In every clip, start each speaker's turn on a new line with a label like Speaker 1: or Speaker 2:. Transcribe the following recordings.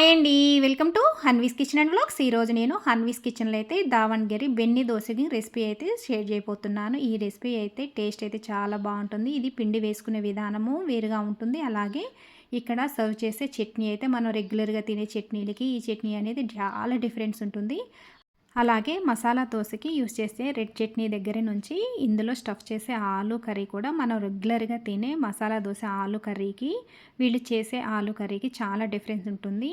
Speaker 1: Hi అండి. Welcome to Hanvi's kitchen and blogs ఈరోజు నేను హన్వీస్ కిచెన్లో అయితే దావణగిరి బెన్ని దోశకి రెసిపీ అయితే షేర్ చేయబోతున్నాను. ఈ రెసిపీ అయితే టేస్ట్ అయితే చాలా బాగుంటుంది. ఇది పిండి వేసుకునే విధానము వేరుగా ఉంటుంది. అలాగే ఇక్కడ సర్వ్ చేసే చట్నీ అయితే మనం రెగ్యులర్గా తినే చట్నీలకి ఈ చట్నీ అనేది చాలా డిఫరెన్స్ ఉంటుంది. అలాగే మసాలా దోశకి యూస్ చేసే రెడ్ చట్నీ దగ్గర నుంచి ఇందులో స్టఫ్ చేసే ఆలు కర్రీ కూడా మనం రెగ్యులర్గా తినే మసాలా దోశ ఆలు కర్రీకి వీళ్ళు చేసే ఆలు కర్రీకి చాలా డిఫరెన్స్ ఉంటుంది.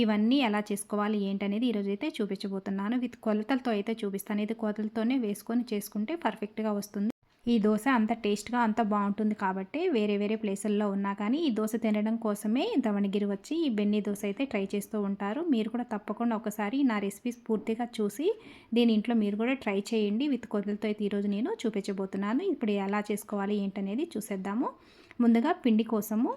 Speaker 1: ఇవన్నీ ఎలా చేసుకోవాలి ఏంటనేది ఈరోజు అయితే చూపించబోతున్నాను. విత్ కొలతలతో అయితే చూపిస్తాను. ఇది కొలతలతోనే వేసుకొని చేసుకుంటే పర్ఫెక్ట్గా వస్తుంది. ఈ దోశ అంత టేస్ట్గా అంత బాగుంటుంది కాబట్టి వేరే వేరే ప్లేసుల్లో ఉన్నా కానీ ఈ దోశ తినడం కోసమే దవణగిరి వచ్చి ఈ బెన్ని దోశ అయితే ట్రై చేస్తూ ఉంటారు. మీరు కూడా తప్పకుండా ఒకసారి నా రెసిపీస్ పూర్తిగా చూసి దీని ఇంట్లో మీరు కూడా ట్రై చేయండి. విత్ కొద్దులతో అయితే ఈరోజు నేను చూపించబోతున్నాను. ఇప్పుడు ఎలా చేసుకోవాలి ఏంటనేది చూసేద్దాము. ముందుగా పిండి కోసము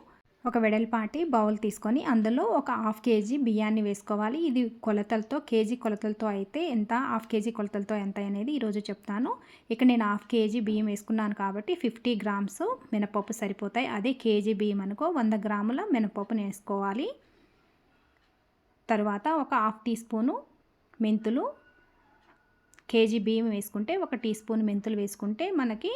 Speaker 1: ఒక వెడల్పాటి బౌల్ తీసుకొని అందులో ఒక హాఫ్ కేజీ బియ్యాన్ని వేసుకోవాలి. ఇది కొలతలతో కేజీ కొలతలతో అయితే ఎంత హాఫ్ కేజీ కొలతలతో ఎంత అనేది ఈరోజు చెప్తాను. ఇక్కడ నేను హాఫ్ కేజీ బియ్యం వేసుకున్నాను కాబట్టి ఫిఫ్టీ గ్రామ్స్ మినపప్పు సరిపోతాయి. అదే కేజీ బియ్యం అనుకో వంద గ్రాముల మినపప్పును వేసుకోవాలి. తర్వాత ఒక హాఫ్ టీ స్పూను మెంతులు కేజీ బియ్యం వేసుకుంటే ఒక టీ స్పూన్ మెంతులు వేసుకుంటే మనకి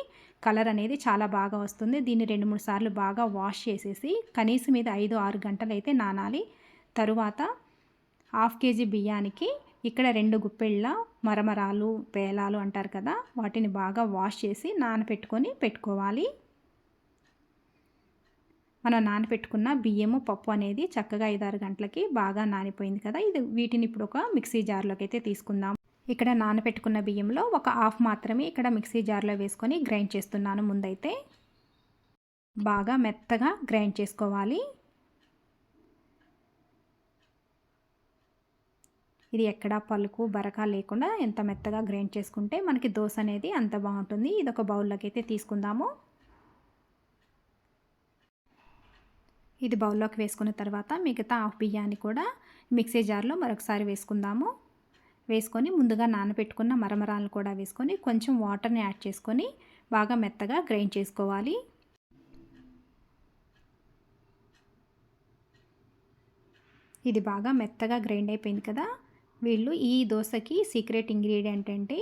Speaker 1: కలర్ అనేది చాలా బాగా వస్తుంది. దీన్ని రెండు మూడు సార్లు బాగా వాష్ చేసేసి కనీసం మీద ఐదు ఆరు గంటలు అయితే నానాలి. తరువాత హాఫ్ కేజీ బియ్యానికి ఇక్కడ రెండు గుప్పెళ్ళ మరమరాలు పేలాలు అంటారు కదా వాటిని బాగా వాష్ చేసి నానపెట్టుకొని పెట్టుకోవాలి. మనం నానపెట్టుకున్న బియ్యము పప్పు అనేది చక్కగా ఐదారు గంటలకి బాగా నానిపోయింది కదా. ఇది వీటిని ఇప్పుడు ఒక మిక్సీ జార్లోకి అయితే తీసుకుందాం. ఇక్కడ నానబెట్టుకున్న బియ్యంలో ఒక హాఫ్ మాత్రమే ఇక్కడ మిక్సీ జార్లో వేసుకొని గ్రైండ్ చేస్తున్నాను ముందైతే. బాగా మెత్తగా గ్రైండ్ చేసుకోవాలి. ఇది ఎక్కడా పలుకు బరక లేకుండా ఎంత మెత్తగా గ్రైండ్ చేసుకుంటే మనకి దోశ అనేది అంత బాగుంటుంది. ఇది ఒక బౌల్లోకి అయితే తీసుకుందాము. ఇది బౌల్లోకి వేసుకున్న తర్వాత మిగతా హాఫ్ బియ్యాన్ని కూడా మిక్సీ జార్లో మరొకసారి వేసుకుందాము. వేసుకొని ముందుగా నానబెట్టుకున్న మరమరాలను కూడా వేసుకొని కొంచెం వాటర్ని యాడ్ చేసుకొని బాగా మెత్తగా గ్రైండ్ చేసుకోవాలి. ఇది బాగా మెత్తగా గ్రైండ్ అయిపోయింది కదా. వీళ్ళు ఈ దోశకి సీక్రెట్ ఇంగ్రీడియంట్ అంటే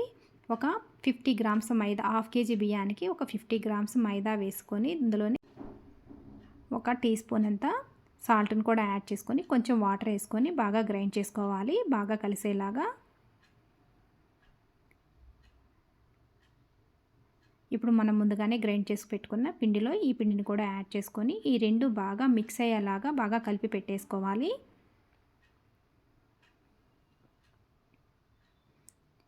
Speaker 1: ఒక fifty grams maida half KG బియ్యానికి ఒక ఫిఫ్టీ గ్రామ్స్ మైదా వేసుకొని ఇందులోని ఒక టీ స్పూన్ అంత సాల్ట్ని కూడా యాడ్ చేసుకొని కొంచెం వాటర్ వేసుకొని బాగా గ్రైండ్ చేసుకోవాలి. బాగా కలిసేలాగా ఇప్పుడు మనం ముందుగానే గ్రైండ్ చేసి పెట్టుకున్న పిండిలో ఈ పిండిని కూడా యాడ్ చేసుకొని ఈ రెండు బాగా మిక్స్ అయ్యేలాగా బాగా కలిపి పెట్టేసుకోవాలి.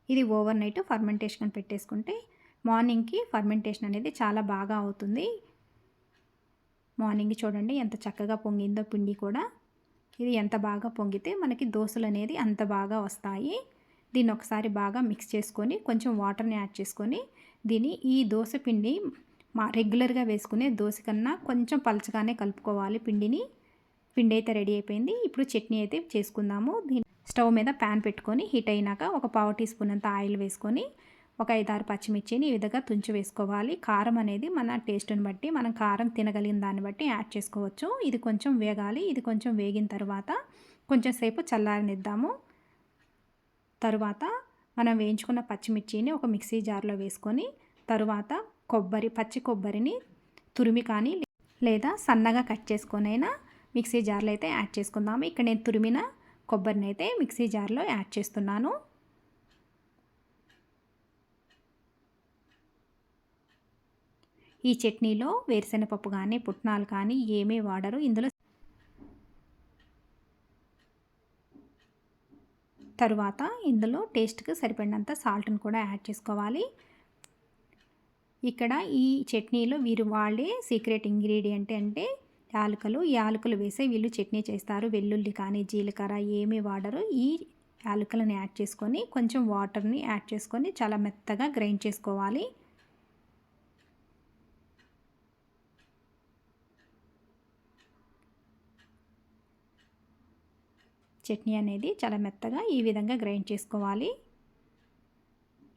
Speaker 1: ఇది ఓవర్ నైట్ ఫర్మెంటేషన్ పెట్టేసుకుంటే మార్నింగ్కి ఫర్మెంటేషన్ అనేది చాలా బాగా అవుతుంది. మార్నింగ్ చూడండి ఎంత చక్కగా పొంగిందో పిండి కూడా. ఇది ఎంత బాగా పొంగితే మనకి దోశలు అనేది అంత బాగా వస్తాయి. దీన్ని ఒకసారి బాగా మిక్స్ చేసుకొని కొంచెం వాటర్ని యాడ్ చేసుకొని దీన్ని ఈ దోశ పిండి మా రెగ్యులర్గా వేసుకునే దోశ కన్నా కొంచెం పలచగానే కలుపుకోవాలి. పిండిని పిండి అయితే రెడీ అయిపోయింది. ఇప్పుడు చట్నీ అయితే చేసుకుందాము. దీని స్టవ్ మీద ప్యాన్ పెట్టుకొని హీట్ అయినాక ఒక పావు టీ స్పూన్ అంత ఆయిల్ వేసుకొని ఒక ఐదారు పచ్చిమిర్చిని ఈ విధంగా తుంచి వేసుకోవాలి. కారం అనేది మన టేస్ట్ని బట్టి మనం కారం తినగలిగిన దాన్ని బట్టి యాడ్ చేసుకోవచ్చు. ఇది కొంచెం వేగాలి. ఇది కొంచెం వేగిన తర్వాత కొంచెం సేపు చల్లారనిద్దాము. తరువాత మనం వేయించుకున్న పచ్చిమిర్చిని ఒక మిక్సీ జార్లో వేసుకొని తరువాత కొబ్బరి పచ్చి కొబ్బరిని తురిమి కానీ లేదా సన్నగా కట్ చేసుకొనైనా మిక్సీ జార్లో అయితే యాడ్ చేసుకుందాము. ఇక్కడ నేను తురిమిన కొబ్బరిని అయితే మిక్సీ జార్లో యాడ్ చేస్తున్నాను. ఈ చట్నీలో వేరుశెనగపప్పు కానీ పుట్నాలు కానీ ఏమీ వాడరు. ఇందులో తరువాత ఇందులో టేస్ట్కి సరిపడినంత సాల్ట్ని కూడా యాడ్ చేసుకోవాలి. ఇక్కడ ఈ చట్నీలో వీరు వాళ్ళే సీక్రెట్ ఇంగ్రీడియంట్ అంటే యాలకులు. యాలకులు వేసే వీళ్ళు చట్నీ చేస్తారు. వెల్లుల్లి కానీ జీలకర్ర ఏమీ వాడరు. ఈ యాలకులను యాడ్ చేసుకొని కొంచెం వాటర్ని యాడ్ చేసుకొని చాలా మెత్తగా గ్రైండ్ చేసుకోవాలి. చట్నీ అనేది చాలా మెత్తగా ఈ విధంగా గ్రైండ్ చేసుకోవాలి.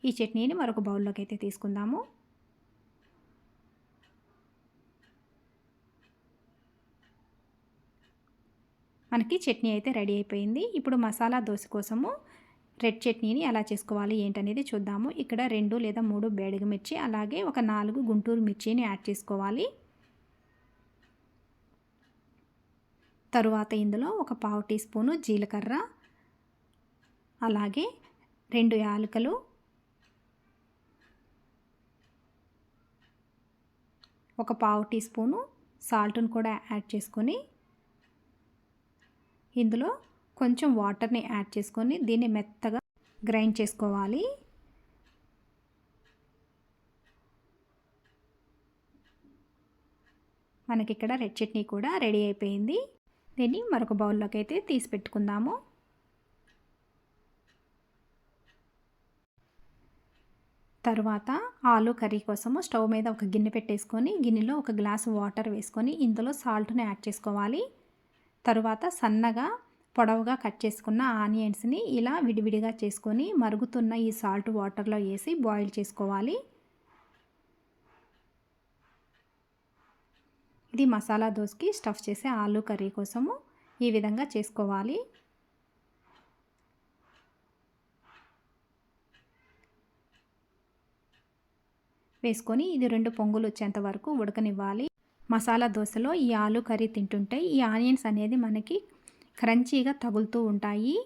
Speaker 1: ఈ చట్నీని మరొక బౌల్లోకి అయితే తీసుకుందాము. మనకి చట్నీ అయితే రెడీ అయిపోయింది. ఇప్పుడు మసాలా దోశ కోసము రెడ్ చట్నీని ఎలా చేసుకోవాలి ఏంటనేది చూద్దాము. ఇక్కడ రెండు లేదా మూడు బేడగ మిర్చి అలాగే ఒక నాలుగు గుంటూరు మిర్చిని యాడ్ చేసుకోవాలి. తరువాత ఇందులో ఒక పావు టీ స్పూను జీలకర్ర అలాగే రెండు యాలకులు ఒక పావు టీ స్పూను సాల్ట్ను కూడా యాడ్ చేసుకొని ఇందులో కొంచెం వాటర్ని యాడ్ చేసుకొని దీన్ని మెత్తగా గ్రైండ్ చేసుకోవాలి. మనకి ఇక్కడ రెడ్ చట్నీ కూడా రెడీ అయిపోయింది. దీన్ని మరొక బౌల్లోకి అయితే తీసి పెట్టుకుందాము. తర్వాత ఆలు కర్రీ కోసము స్టవ్ మీద ఒక గిన్నె పెట్టేసుకొని గిన్నెలో ఒక గ్లాసు వాటర్ వేసుకొని ఇందులో సాల్ట్ని యాడ్ చేసుకోవాలి. తరువాత సన్నగా పొడవుగా కట్ చేసుకున్న ఆనియన్స్ని ఇలా విడివిడిగా చేసుకొని మరుగుతున్న ఈ సాల్ట్ వాటర్లో వేసి బాయిల్ చేసుకోవాలి. ఇది మసాలా దోసకి స్టఫ్ చేసే ఆలు కర్రీ కోసము ఈ విధంగా చేసుకోవాలి. వేసుకొని ఇది రెండు పొంగులు వచ్చేంత వరకు ఉడకనివ్వాలి. మసాలా దోశలో ఈ ఆలు కర్రీ తింటుంటే ఈ ఆనియన్స్ అనేది మనకి క్రంచీగా తగులుతూ ఉంటాయి.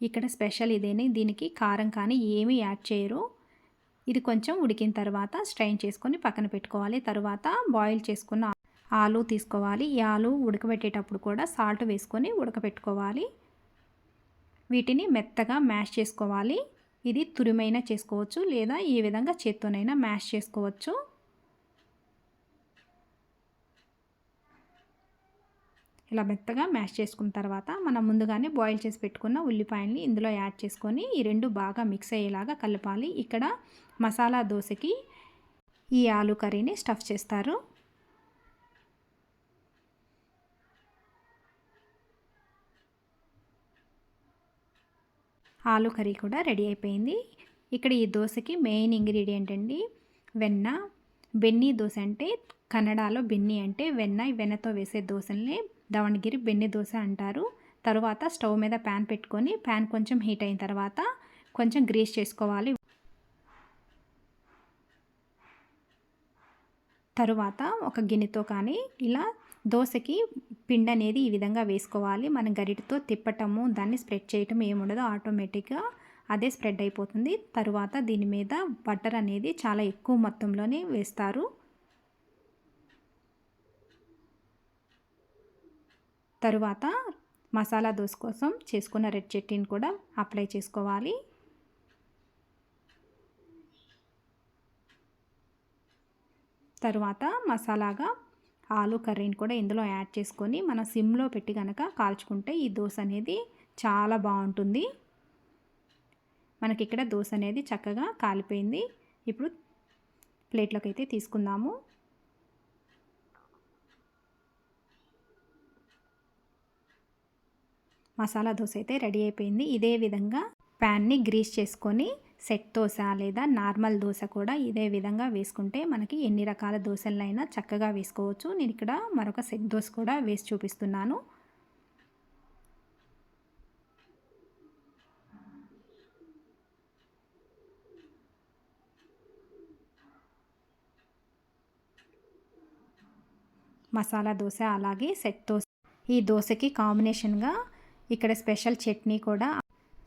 Speaker 1: ఇక్కడ స్పెషల్ ఇదేని దీనికి కారం కానీ ఏమీ యాడ్ చేయరు. ఇది కొంచెం ఉడికిన తర్వాత స్ట్రైన్ చేసుకొని పక్కన పెట్టుకోవాలి. తర్వాత బాయిల్ చేసుకున్న ఆలు తీసుకోవాలి. ఈ ఆలు ఉడకబెట్టేటప్పుడు కూడా సాల్ట్ వేసుకొని ఉడకబెట్టుకోవాలి. వీటిని మెత్తగా మ్యాష్ చేసుకోవాలి. ఇది తురిమైనా చేసుకోవచ్చు లేదా ఈ విధంగా చేత్తోనైనా మ్యాష్ చేసుకోవచ్చు. ఇలా మెత్తగా మ్యాష్ చేసుకున్న తర్వాత మనం ముందుగానే బాయిల్ చేసి పెట్టుకున్న ఉల్లిపాయల్ని ఇందులో యాడ్ చేసుకొని ఈ రెండు బాగా మిక్స్ అయ్యేలాగా కలపాలి. ఇక్కడ మసాలా దోశకి ఈ ఆలు కర్రీని స్టఫ్ చేస్తారు. ఆలు కర్రీ కూడా రెడీ అయిపోయింది. ఇక్కడ ఈ దోశకి మెయిన్ ఇంగ్రీడియంట్ అండి వెన్న. బెన్నీ దోశ అంటే కన్నడలో బెన్ని అంటే వెన్న. వెన్నతో వేసే దోశల్ని దవణగిరి బెన్ని దోశ అంటారు. తరువాత స్టవ్ మీద ప్యాన్ పెట్టుకొని ప్యాన్ కొంచెం హీట్ అయిన తర్వాత కొంచెం గ్రీస్ చేసుకోవాలి. తరువాత ఒక గిన్నెతో కానీ ఇలా దోశకి పిండి అనేది ఈ విధంగా వేసుకోవాలి. మనం గరిటతో తిప్పటము దాన్ని స్ప్రెడ్ చేయటం ఏముండదు. ఆటోమేటిక్గా అదే స్ప్రెడ్ అయిపోతుంది. తరువాత దీని మీద బటర్ అనేది చాలా ఎక్కువ మొత్తంలోనే వేస్తారు. తరువాత మసాలా దోశ కోసం చేసుకున్న రెడ్ చట్నీని కూడా అప్లై చేసుకోవాలి. తరువాత మసాలాగా ఆలు కర్రీని కూడా ఇందులో యాడ్ చేసుకొని మనం సిమ్లో పెట్టి కనుక కాల్చుకుంటే ఈ దోశ అనేది చాలా బాగుంటుంది. మనకి ఇక్కడ దోశ అనేది చక్కగా కాలిపోయింది. ఇప్పుడు ప్లేట్లోకి అయితే తీసుకుందాము. మసాలా దోశ అయితే రెడీ అయిపోయింది. ఇదే విధంగా ప్యాన్ని గ్రీస్ చేసుకొని సెట్ దోశ లేదా నార్మల్ దోశ కూడా ఇదే విధంగా వేసుకుంటే మనకి ఎన్ని రకాల దోశలైనా చక్కగా వేసుకోవచ్చు. నేను ఇక్కడ మరొక సెట్ దోశ కూడా వేసి చూపిస్తున్నాను. మసాలా దోశ అలాగే సెట్ దోశ. ఈ దోశకి కాంబినేషన్గా ఇక్కడ స్పెషల్ చట్నీ కూడా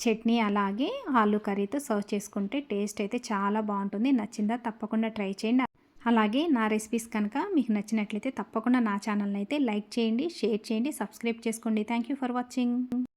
Speaker 1: చట్నీ అలాగే ఆలు కర్రీతో సర్వ్ చేసుకుంటే టేస్ట్ అయితే చాలా బాగుంటుంది. నచ్చిందా తప్పకుండా ట్రై చేయండి. అలాగే నా రెసిపీస్ కనుక మీకు నచ్చినట్లయితే తప్పకుండా నా ఛానల్ని అయితే లైక్ చేయండి షేర్ చేయండి సబ్స్క్రైబ్ చేసుకోండి. Thank you for watching